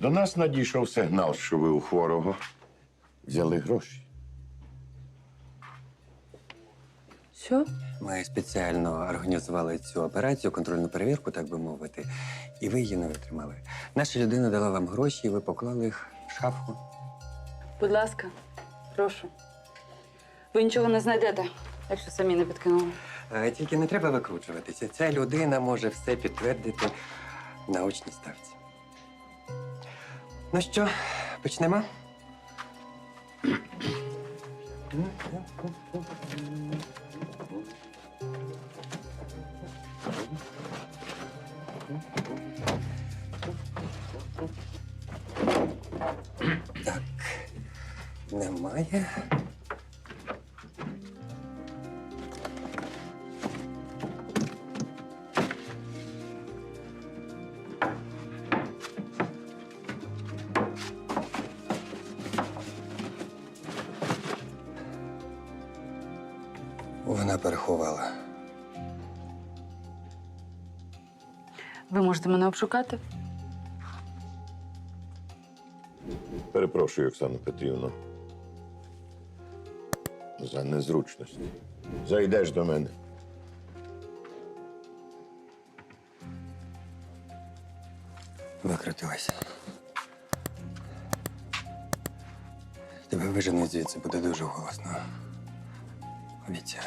До нас надійшов сигнал, що ви у хворого взяли гроші. Що? Ми спеціально організували цю операцію, контрольну перевірку, так би мовити, і ви її не витримали. Наша людина дала вам гроші, і ви поклали їх в шафу. Будь ласка, прошу. Ви нічого не знайдете, якщо самі не підкинули. Е, Тільки не треба викручуватися. Ця людина може все підтвердити на очній ставці. Ну що, почнемо? Так, немає. Вона переховала. Ви можете мене обшукати? Перепрошую, Оксана Петрівна. За незручності. Зайдеш до мене. Викрутилася. Тебе виженуть звідси буде дуже голосно. Обіцяю.